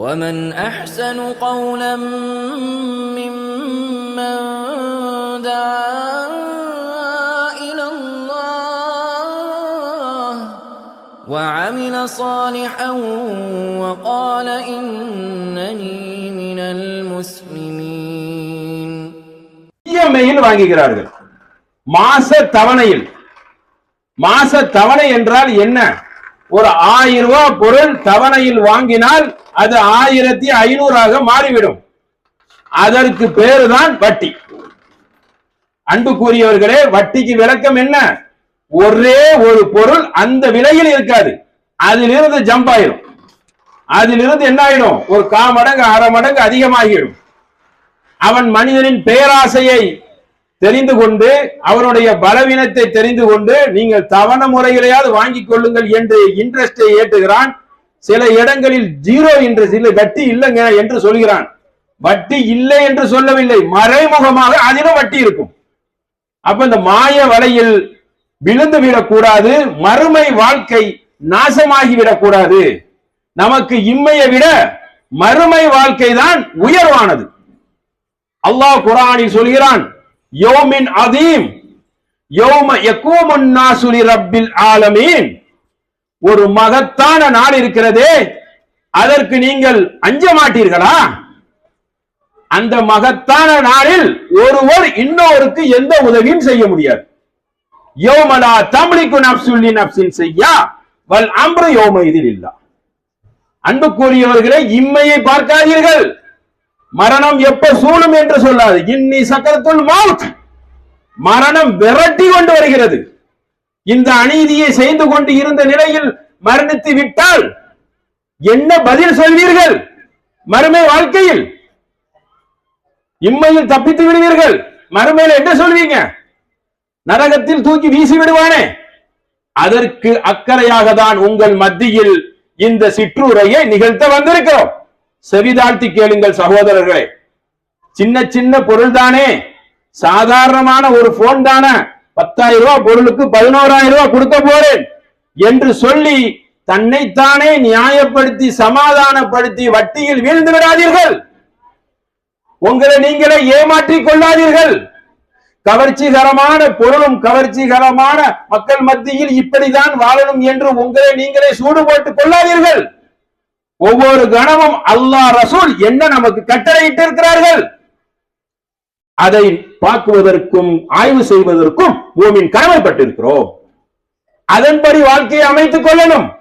ومن احسن قولا ممن دعا الى الله وعمل صالحا وقال انني من المسلمين இஎம்ஐயில் வாங்குகிறார்கள் மாச தவணையில் மாச தவணை என்றால் என்ன ஒரு ஆயிரம் ரூபாய் பொருள் தவணையில் வாங்கினால் அது ஆயிரத்தி ஐநூறாக மாறிவிடும். அதற்கு பேருதான் வட்டி. அன்புக்குரியவர்களே வட்டிக்கு விளக்கம் என்ன? ஒரே ஒரு பொருள் அந்த விலையில் இருக்காது. அதிலிருந்து ஜம்ப் ஆயிடும் அதிலிருந்து என்ன ஆயிடும்? ஒரு கா மடங்கு அரை மடங்கு அதிகமாகிடும் அவன் மனிதனின் பேராசையை தெரிந்து கொண்டு அவனுடைய பலவீனத்தை தெரிந்து கொண்டு நீங்கள் தவண முறையிலேயாவது வாங்கிக் கொள்ளுங்கள் என்று இன்ட்ரெஸ்டை ஏற்றுகிறான். சில இடங்களில் ஜீரோ இன்ட்ரெஸ்ட் இல்லை வட்டி இல்லைங்க என்று சொல்கிறான். வட்டி இல்லை என்று சொல்லவில்லை மறைமுகமாக அதிலும் வட்டி இருக்கும். அப்ப இந்த மாய வலையில் விழுந்து விடக்கூடாது மறுமை வாழ்க்கை நாசமாகி விடக்கூடாது. நமக்கு இம்மையை விட மறுமை வாழ்க்கை தான் உயர்வானது. அல்லாஹ் குரானில் சொல்கிறான் யோமின் அதீம். யோம யக்கூமுன் நாசுலி ரப்பில் ஆலமீன். ஒரு மகத்தான நாள் இருக்கிறதே. அதற்கு நீங்கள் அஞ்ச மாட்டீர்களா அந்த மகத்தான நாளில் ஒருவர் இன்னொருக்கு எந்த உதவியும் செய்ய முடியாது. யோமலா தமிழிக்கு நப்சுல்லி நப்சின் செய்யா. வல் அம்ரு யோம இதில் இல்லா. அன்புக்குரியவர்களே இம்மையை பார்க்காதீர்கள். மரணம் எப்ப சூழும் என்று சொல்லாது. இன்னி சக்கரத்துள் மவுத் மரணம் விரட்டி கொண்டு வருகிறது. இந்த அநீதியை செய்து கொண்டு இருந்த நிலையில் மரணித்து விட்டால் என்ன பதில் சொல்வீர்கள்? மறுமை வாழ்க்கையில்? இம்மையில் தப்பித்து விடுவீர்கள். மறுமையில் என்ன சொல்வீங்க? நரகத்தில் தூக்கி வீசி விடுவானே. அதற்கு அக்கறையாக தான் உங்கள் மத்தியில் இந்த சிற்றுரையை நிகழ்த்த வந்திருக்கிறோம். செவிதாழ்த்தி கேளுங்கள் சகோதரர்களே. சின்ன சின்ன பொருள் தானே சாதாரணமான ஒரு போன் தானே. பத்தாயிரம் ரூபாய் பொருளுக்கு பதினோராயிரம் ரூபாய் கொடுக்க போறேன் என்று சொல்லி தன்னைத்தானே நியாயப்படுத்தி சமாதானப்படுத்தி வட்டியில் வீழ்ந்து விடாதீர்கள். உங்களை நீங்களே ஏமாற்றிக் கொள்ளாதீர்கள். கவர்ச்சிகரமான பொருளும் கவர்ச்சிகரமான மக்கள் மத்தியில் இப்படிதான் வாழணும் என்று உங்களை நீங்களே சூடு போட்டுக் கொள்ளாதீர்கள். ஒவ்வொரு கணமும் அல்லாஹ் ரசூல் என்ன நமக்கு கட்டளையிட்டு இருக்கிறார்கள் அதை பார்க்குவதற்கும் ஆய்வு செய்வதற்கும் பூமியின் கடமைப்பட்டிருக்கிறோம். அதன்படி வாழ்க்கையை அமைத்துக் கொள்ளணும்.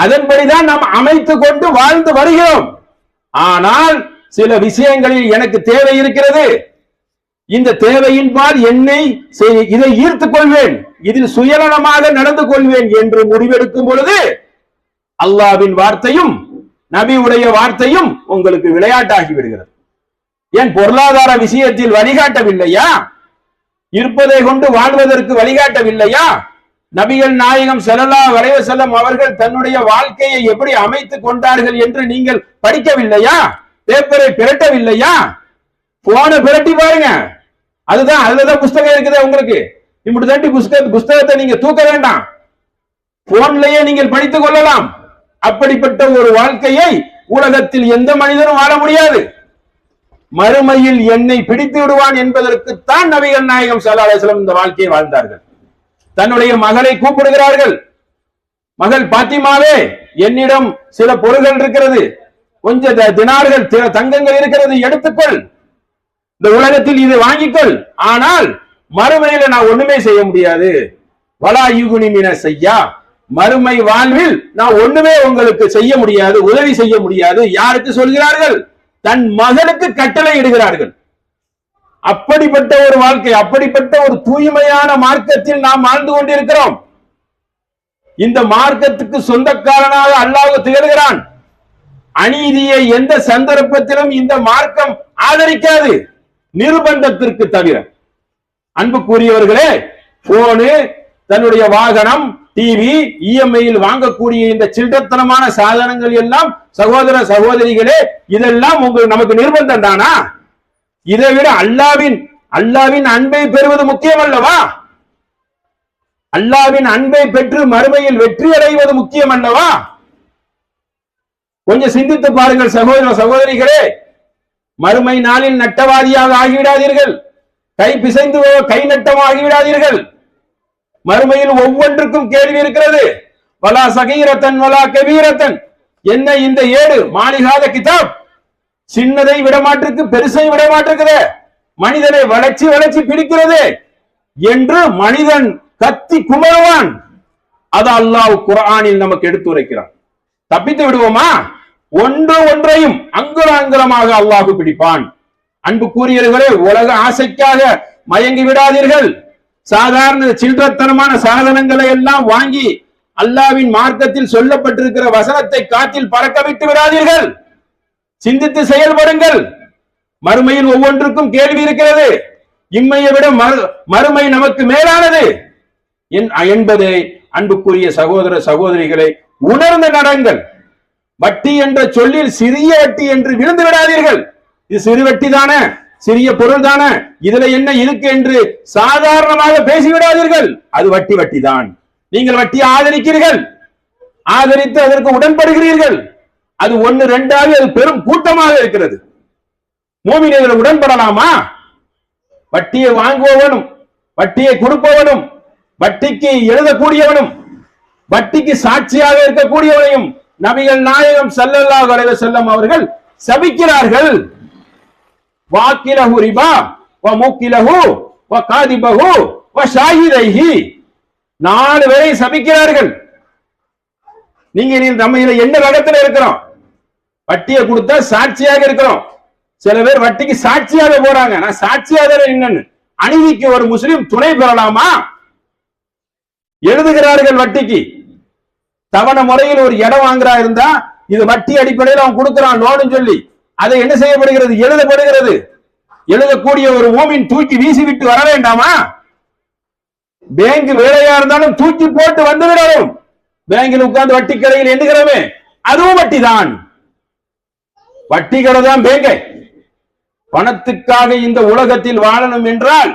அதன்படிதான் நாம் அமைத்துக் கொண்டு வாழ்ந்து வருகிறோம். ஆனால் சில விஷயங்களில் எனக்கு தேவை இருக்கிறது. இந்த தேவையின்பால் என்னை செய்- இதை ஈர்த்துக் கொள்வேன். இதில் சுயநலமாக நடந்து கொள்வேன் என்று முடிவெடுக்கும் பொழுது அல்லாவின் வார்த்தையும் நபியுடைய வார்த்தையும் உங்களுக்கு விளையாட்டாகி விடுகிறது. ஏன் பொருளாதார விஷயத்தில் வழிகாட்டவில்லையா? இருப்பதை கொண்டு வாழ்வதற்கு வழிகாட்டவில்லையா? நபிகள் நாயகம் செல்லலா வரைவ செல்லம் அவர்கள் தன்னுடைய வாழ்க்கையை எப்படி அமைத்துக் கொண்டார்கள் என்று நீங்கள் படிக்கவில்லையா? பேப்பரை பிரட்டவில்லையா? போனை பிரட்டி பாருங்க. அதுதான் அதுலதான் புஸ்தகம் இருக்குது உங்களுக்கு. இப்படி தாண்டி புஸ்தக புஸ்தகத்தை நீங்க தூக்க வேண்டாம். போன்லயே நீங்கள் படித்துக் கொள்ளலாம். அப்படிப்பட்ட ஒரு வாழ்க்கையை உலகத்தில் எந்த மனிதனும் வாழ முடியாது. மறுமையில் என்னை பிடித்து விடுவான் என்பதற்குத்தான் நபிகள் நாயகம் ஸல்லல்லாஹு இந்த வாழ்க்கையை வாழ்ந்தார்கள். தன்னுடைய மகளை கூப்பிடுகிறார்கள். மகள் பாத்திமாவே என்னிடம் சில பொருள்கள் இருக்கிறது. கொஞ்சம் த- தினார்கள் சில தங்கங்கள் இருக்கிறது எடுத்துக்கொள். இந்த உலகத்தில் இது வாங்கிக்கொள். ஆனால் மறுமையில நான் ஒண்ணுமே செய்ய முடியாது. வலா யுகுனிமின செய்யா மறுமை வாழ்வில் நான் ஒண்ணுமே உங்களுக்கு செய்ய முடியாது உதவி செய்ய முடியாது. யாருக்கு சொல்கிறார்கள்? தன் மகனுக்கு கட்டளை இடுகிறார்கள். அப்படிப்பட்ட ஒரு வாழ்க்கை அப்படிப்பட்ட ஒரு தூய்மையான மார்க்கத்தில் நாம் வாழ்ந்து கொண்டிருக்கிறோம். இந்த மார்க்கத்துக்கு சொந்தக்காரனாக அல்லாஹ் திகழ்கிறான். அநீதியை எந்த சந்தர்ப்பத்திலும் இந்த மார்க்கம் ஆதரிக்காது. நிர்பந்தத்திற்கு தவிர. அன்புக்குரியவர்களே போனு தன்னுடைய வாகனம் டிவி இஎம்ஐயில் வாங்கக்கூடிய இந்த சில்லறத்தனமான சாதனங்கள் எல்லாம் சகோதர சகோதரிகளே இதெல்லாம் உங்களுக்கு நமக்கு நிர்பந்தம் தானா? இதை விட அல்லாவின் அல்லாவின் அன்பை பெறுவது முக்கியம் அல்லவா? அல்லாவின் அன்பை பெற்று மறுமையில் வெற்றி அடைவது முக்கியம் அல்லவா? கொஞ்சம் சிந்தித்து பாருங்கள் சகோதர சகோதரிகளே மறுமை நாளில் நட்டவாதியாக ஆகிவிடாதீர்கள். கை பிசைந்து கை நட்டமாகிவிடாதீர்கள் ஆகிவிடாதீர்கள். மறுமையில் ஒவ்வொன்றுக்கும் கேள்வி இருக்கிறது. வலா சகீரத்தன் வலா கபீரத்தன் என்ன இந்த ஏடு மாளிகாத கிதாப்? சின்னதை விடமாட்டிருக்கு பெருசை விடமாட்டிருக்குது. மனிதனை வளர்ச்சி வளர்ச்சி பிடிக்கிறது என்று மனிதன் கத்தி குமருவான். அது அல்லாஹ் குரானில் நமக்கு எடுத்துரைக்கிறான் தப்பித்து விடுவோமா? ஒன்று ஒன்றையும் அங்குல அங்குலமாக அல்லாஹு பிடிப்பான். அன்பு கூறியவர்களே உலக ஆசைக்காக மயங்கி விடாதீர்கள். சாதாரண சில்லறத்தனமான சாதனங்களை எல்லாம் வாங்கி அல்லாவின் மார்க்கத்தில் சொல்லப்பட்டிருக்கிற வசனத்தை காற்றில் பறக்க விட்டு விடாதீர்கள். சிந்தித்து செயல்படுங்கள். மறுமையில் ஒவ்வொன்றுக்கும் கேள்வி இருக்கிறது. இம்மையை விட மறுமை நமக்கு மேலானது. என்- என்பதை அன்புக்குரிய சகோதர சகோதரிகளை உணர்ந்து நடங்கள். வட்டி என்ற சொல்லில் சிறிய வட்டி என்று விழுந்து விடாதீர்கள். இது சிறு வட்டி தானே? சிறிய பொருள் தானே? இதுல என்ன இருக்கு என்று சாதாரணமாக பேசிவிடாதீர்கள். அது வட்டி வட்டி தான் நீங்கள் வட்டியை ஆதரிக்கிறீர்கள். ஆதரித்து அதற்கு உடன்படுகிறீர்கள். அது ஒன்னு ரெண்டாவது அது பெரும் கூட்டமாக இருக்கிறது. மூமினிகள் உடன்படலாமா? வட்டியை வாங்குபவனும் வட்டியை கொடுப்பவனும் வட்டிக்கு எழுதக்கூடியவனும் வட்டிக்கு சாட்சியாக இருக்கக்கூடியவனையும் நபிகள் நாயகம் செல்லல்லா வரைவ செல்லம் அவர்கள் சபிக்கிறார்கள். வாக்கிலஹு ரிபா வ மூக்கிலஹு வ காதிபஹு வ ஷாஹிதைஹி. நாலு பேரை சபிக்கிறார்கள். நீங்க நீ நம்ம இதுல என்ன ரகத்துல இருக்கிறோம்? வட்டியை கொடுத்தா சாட்சியாக இருக்கிறோம். சில பேர் வட்டிக்கு சாட்சியாக போறாங்க. நான் சாட்சியாக என்னன்னு அநீதிக்கு ஒரு முஸ்லிம் துணை பெறலாமா? எழுதுகிறார்கள் வட்டிக்கு. தவணை முறையில் ஒரு இடம் வாங்குறா இருந்தா இது வட்டி அடிப்படையில் அவன் கொடுக்கிறான் லோனு சொல்லி. அதை என்ன செய்யப்படுகிறது? எழுதப்படுகிறது. எழுதக்கூடிய ஒரு ஓமின் தூக்கி வீசி விட்டு வர வேண்டாமா? பேங்க் வேலையா இருந்தாலும் தூக்கி போட்டு வந்து விடணும் பேங்கில் உட்கார்ந்து வட்டி கடையில் எண்ணுகிறவே அதுவும் வட்டி தான் வட்டி கடை தான் பேங்கை. பணத்துக்காக இந்த உலகத்தில் வாழணும் என்றால்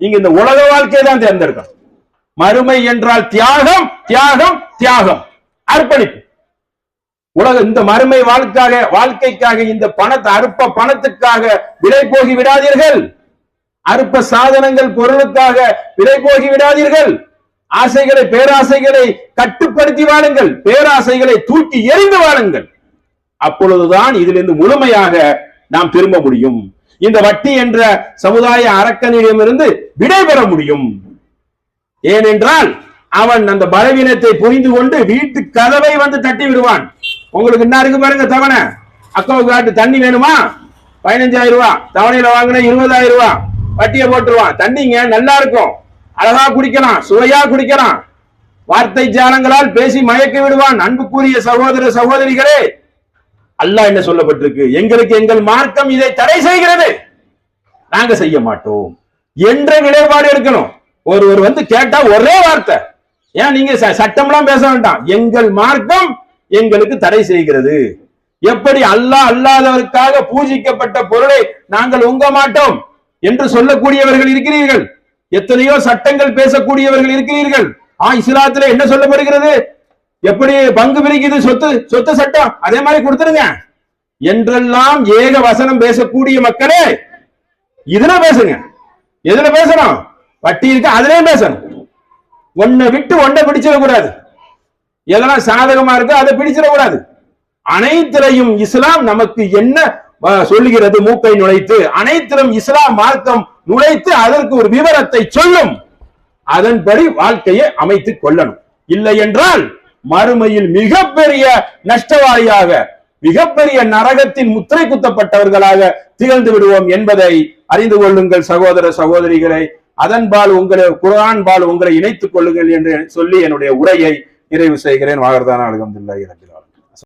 இங்க இந்த உலக வாழ்க்கையை தான் தேர்ந்தெடுக்கணும். மறுமை என்றால் தியாகம் தியாகம் தியாகம். அர்ப்பணிப்பு. உலக இந்த மறுமை வாழ்க்காக வாழ்க்கைக்காக இந்த பணத்தை அற்ப பணத்துக்காக விலை போகி விடாதீர்கள். அற்ப சாதனங்கள் பொருளுக்காக விலை போகி விடாதீர்கள். ஆசைகளை பேராசைகளை கட்டுப்படுத்தி வாழுங்கள். பேராசைகளை தூக்கி எறிந்து வாழுங்கள். அப்பொழுதுதான் இதிலிருந்து முழுமையாக நாம் திரும்ப முடியும். இந்த வட்டி என்ற சமுதாய அரக்கனிடமிருந்து விடைபெற முடியும். ஏனென்றால் அவன் அந்த பலவீனத்தை புரிந்து கொண்டு வீட்டு கதவை வந்து தட்டி விடுவான் உங்களுக்கு என்ன இருக்கு பாருங்க தவணை? அக்காவுக்கு காட்டு தண்ணி வேணுமா? பதினஞ்சாயிரம் ரூபா. தவணையில வாங்கின இருபதாயிரம் ரூபா. வட்டியை போட்டுருவான். தண்ணிங்க நல்லா இருக்கும். அழகா குடிக்கலாம். சுவையா குடிக்கலாம். வார்த்தை ஜாலங்களால் பேசி மயக்கி விடுவான். அன்புக்குரிய சகோதர சகோதரிகளே அல்லாஹ் என்ன சொல்லப்பட்டிருக்கு? எங்களுக்கு எங்கள் மார்க்கம் இதை தடை செய்கிறது. நாங்க செய்ய மாட்டோம். என்ற நிலைப்பாடு எடுக்கணும். ஒருவர் வந்து கேட்டா ஒரே வார்த்தை. ஏன் நீங்க ச- சட்டம்லாம் பேச வேண்டாம். எங்கள் மார்க்கம் எங்களுக்கு தடை செய்கிறது. எப்படி அல்லாஹ் அல்லாதவருக்காக பூஜிக்கப்பட்ட பொருளை நாங்கள் உங்க மாட்டோம் என்று சொல்லக்கூடியவர்கள் இருக்கிறீர்கள். எத்தனையோ சட்டங்கள் பேசக்கூடியவர்கள் இருக்கிறீர்கள். ஆ இஸ்லாத்துல என்ன சொல்லப்படுகிறது? எப்படி பங்கு பிரிக்குது? சொத்து சொத்து சட்டம் அதே மாதிரி கொடுத்துருங்க. என்றெல்லாம் ஏக வசனம் பேசக்கூடிய மக்களே இதுல பேசுங்க. எதுல பேசணும்? வட்டி இருக்கு அதுலயும் பேசணும். ஒன்ன விட்டு ஒன்றை பிடிச்சிடக்கூடாது. எதெல்லாம் சாதகமா இருக்கு? அதை பிடிச்சிடக்கூடாது. அனைத்திலையும் இஸ்லாம் நமக்கு என்ன சொல்லுகிறது? மூக்கை நுழைத்து. அனைத்திலும் இஸ்லாம் மார்க்கம் நுழைத்து அதற்கு ஒரு விவரத்தை சொல்லும். அதன்படி வாழ்க்கையை அமைத்துக் கொள்ளணும். இல்லை என்றால் மறுமையில் மிகப்பெரிய நஷ்டவாளியாக மிகப்பெரிய நரகத்தின் முத்திரை குத்தப்பட்டவர்களாக திகழ்ந்து விடுவோம் என்பதை அறிந்து கொள்ளுங்கள் சகோதர சகோதரிகளை. அதன்பால் உங்களை குரான்பால் உங்களை இணைத்துக் கொள்ளுங்கள் என்று சொல்லி என்னுடைய உரையை நிறைவு செய்கிறேன் வாகர்தான அலகம்துல்லாஹி இல்லை